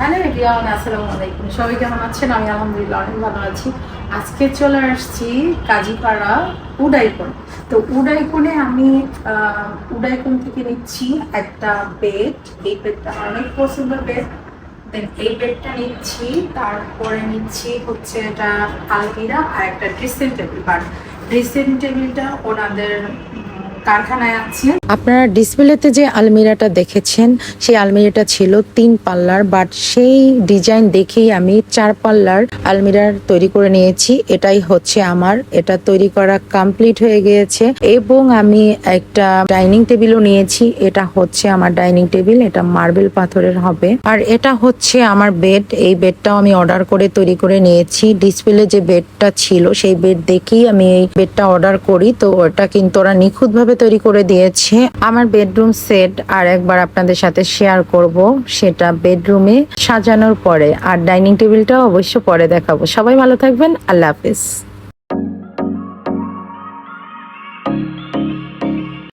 Hello everyone, আসসালামু আলাইকুম। সবাই কেমন আছেন? আমি আলহামদুলিল্লাহ অনেক ভালো আছি। আজকে চলে আসছি কাজীপাড়া উডাইকোন তো উডাইকোনে আমি উডাইকোন থেকে নিচ্ছি একটা বেড। এই বেডটা অনেক পছন্দ বেড। দেন এই বেডটা নিচ্ছি, তারপরে নিচ্ছি হচ্ছে এটা আলমিরা আর একটা ড্রেসিং টেবিল। বাট ড্রেসিং টেবিলটা ওনাদের আপনারা ডিসপ্লেতে যে আলমিরাটা দেখেছেন, সেই আলমিরাটা ছিল তিন পাল্লার বাট সেই ডিজাইন দেখেই আমি চার পাল্লার আলমিরার তৈরি করে নিয়েছি। এটাই হচ্ছে আমার, এটা তৈরি করা কমপ্লিট হয়ে গিয়েছে। এবং আমি একটা ডাইনিং টেবিলও নিয়েছি, এটা হচ্ছে আমার ডাইনিং টেবিল, এটা মার্বেল পাথরের হবে। আর এটা হচ্ছে আমার বেড এই বেডটাও আমি অর্ডার করে তৈরি করে নিয়েছি। ডিসপ্লে যে বেডটা ছিল, সেই বেড দেখেই আমি এই বেডটা অর্ডার করি, তো ওটা কিন্তু ওরা নিখুঁতভাবে তৈরি করে দিয়েছি, আমার বেডরুম সেট আর একবার আপনাদের সাথে শেয়ার করব। সেটা বেডরুমে সাজানোর পরে আর ডাইনিং টেবিলটা অবশ্য পরে দেখাবো। সবাই ভালো থাকবেন, আল্লাহ হাফিজ।